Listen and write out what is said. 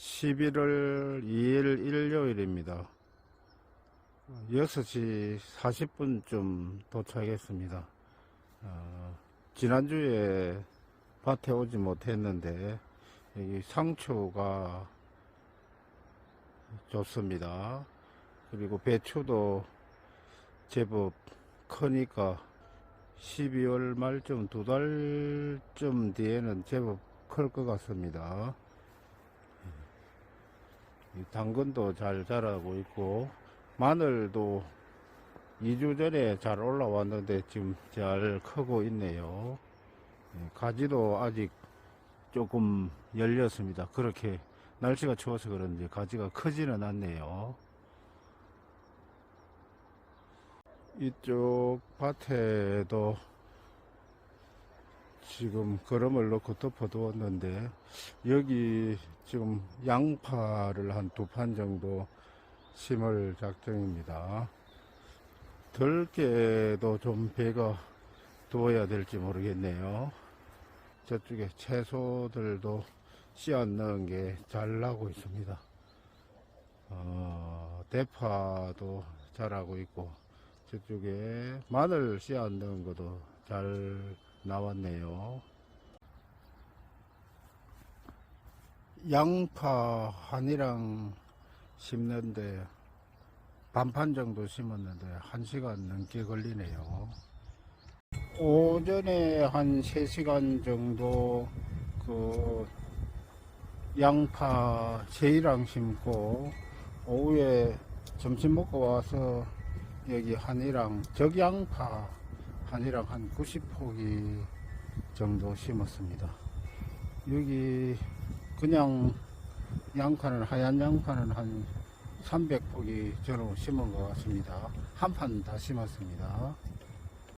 11월 2일 일요일입니다. 6시 40분쯤 도착했습니다. 어, 지난주에 밭에 오지 못했는데 여기 상추가 좋습니다. 그리고 배추도 제법 크니까 12월 말쯤 두 달쯤 뒤에는 제법 클 것 같습니다. 이 당근도 잘 자라고 있고 마늘도 2주 전에 잘 올라왔는데 지금 잘 크고 있네요. 예, 가지도 아직 조금 열렸습니다. 그렇게 날씨가 추워서 그런지 가지가 크지는 않네요. 이쪽 밭에도 지금 거름을 넣고 덮어두었는데 여기 지금 양파를 한 두 판 정도 심을 작정입니다. 덜게도 좀 배가 두어야 될지 모르겠네요. 저쪽에 채소들도 씨앗 넣은 게 잘 나고 있습니다. 어, 대파도 자라고 있고 저쪽에 마늘 씨앗 넣은 것도 잘 나왔네요. 양파 한이랑 심는데 반판 정도 심었는데 한 시간 넘게 걸리네요. 오전에 한 3시간 정도 그 양파 세이랑 심고 오후에 점심 먹고 와서 여기 한이랑 적양파 한이랑 한 90포기 정도 심었습니다. 여기 그냥 양파는 하얀 양파는 한 300포기 정도 심은 것 같습니다. 한 판 다 심었습니다.